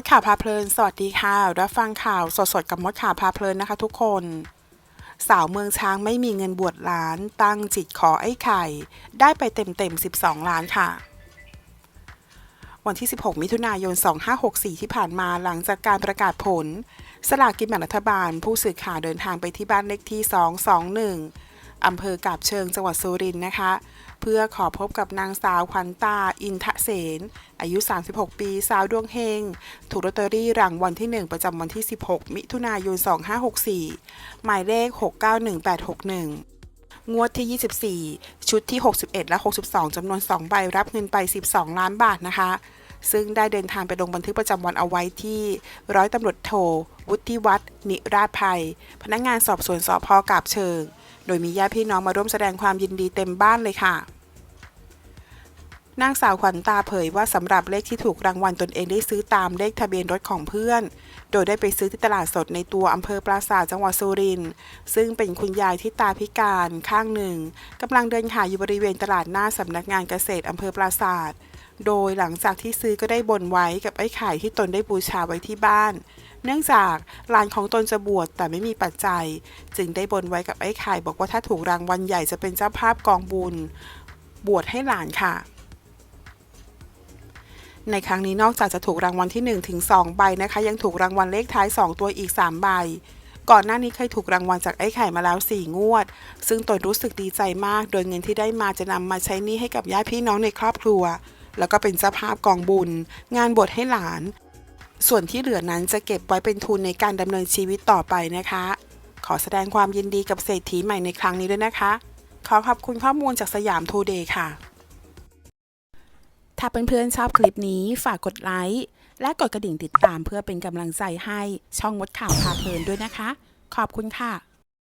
ดข่าวพาเพลิน สวัสดีค่ะ รับฟังข่าวสดๆ กับมดข่าวพาเพลินนะคะทุกคน สาวเมืองช้างไม่มีเงินบวชล้าน ตั้งจิตขอไอ้ไข่ ได้ไปเต็มๆ 12 ล้านค่ะ วันที่ 16 มิถุนายน 2564 ที่ผ่านมาหลังจากการประกาศผล สลากกินแบ่งรัฐบาล ผู้สื่อข่าวเดินทางไปที่บ้านเลขที่ 221 อำเภอกาบเชิงจังหวัดสุรินทร์นะคะ เพื่อขอพบกับนางสาวขวัญตาอินทะเสน อายุ 36 ปี สาวดวงเฮง ถูกลอตเตอรี่รางวัลที่ 1 ประจำวันที่ 16 มิถุนายน 2564 หมายเลข 691861งวดที่ 24 ชุดที่ 61 และ 62 จำนวน 2 ใบ รับเงินไป 12 ล้านบาทนะคะ ซึ่งได้เดินทางไปลงบันทึกประจำวันเอาไว้ที่ ร้อยตำรวจโท วุฒิวัฒนิราชภัย พนักงานสอบสวนสพกาบเชิง โดยมีญาติพี่น้องมาร่วมแสดงความยินดีเต็มบ้านเลยค่ะ นางสาวขวัญตาเผยว่าสำหรับเลขที่ถูกรางวัลตนเองได้ซื้อตามเลขทะเบียนรถของเพื่อน โดยได้ไปซื้อที่ตลาดสดในตัวอำเภอปราสาทจังหวัดสุรินทร์ซึ่งเป็นคุณยายที่ตาพิการข้างหนึ่งกำลังเดินขายอยู่บริเวณตลาดหน้าสำนักงานเกษตรอำเภอปราสาทโดยหลังจากที่ซื้อก็ได้บนไว้กับไอ้ไข่ที่ตนได้บูชาไว้ที่บ้าน เนื่องจากหลานของตนจะบวชแต่ไม่มีปัจจัย จึงได้บนไว้กับไอ้ไข่บอกว่าถ้าถูกรางวัลใหญ่จะเป็นเจ้าภาพกองบุญ บวชให้หลานค่ะในครั้งนี้นอกจากจะถูกรางวัลที่ 1 ถึง 2 ใบนะคะ ยังถูกรางวัลเลขท้าย 2 ตัวอีก 3 ใบ ก่อนหน้านี้เคยถูกรางวัลจากไอ้ไข่มาแล้ว 4 งวด ซึ่งตนรู้สึกดีใจมาก โดยเงินที่ได้มาจะนำมาใช้หนี้ให้กับญาติพี่น้องในครอบครัว แล้วก็เป็นเจ้าภาพกองบุญ งานบวชให้หลาน ส่วนที่เหลือนั้นจะเก็บไว้เป็นทุนในการดำเนินชีวิตต่อไปนะคะ ขอแสดงความยินดีกับเศรษฐีใหม่ในครั้งนี้ด้วยนะคะ ขอขอบคุณข้อมูลจากสยามทูเดย์ค่ะ ถ้าเพื่อนๆชอบคลิปนี้ฝากกดไลค์และกดกระดิ่งติดตามเพื่อเป็นกำลังใจให้ช่องมดข่าวพาเพลินด้วยนะคะ ขอบคุณค่ะ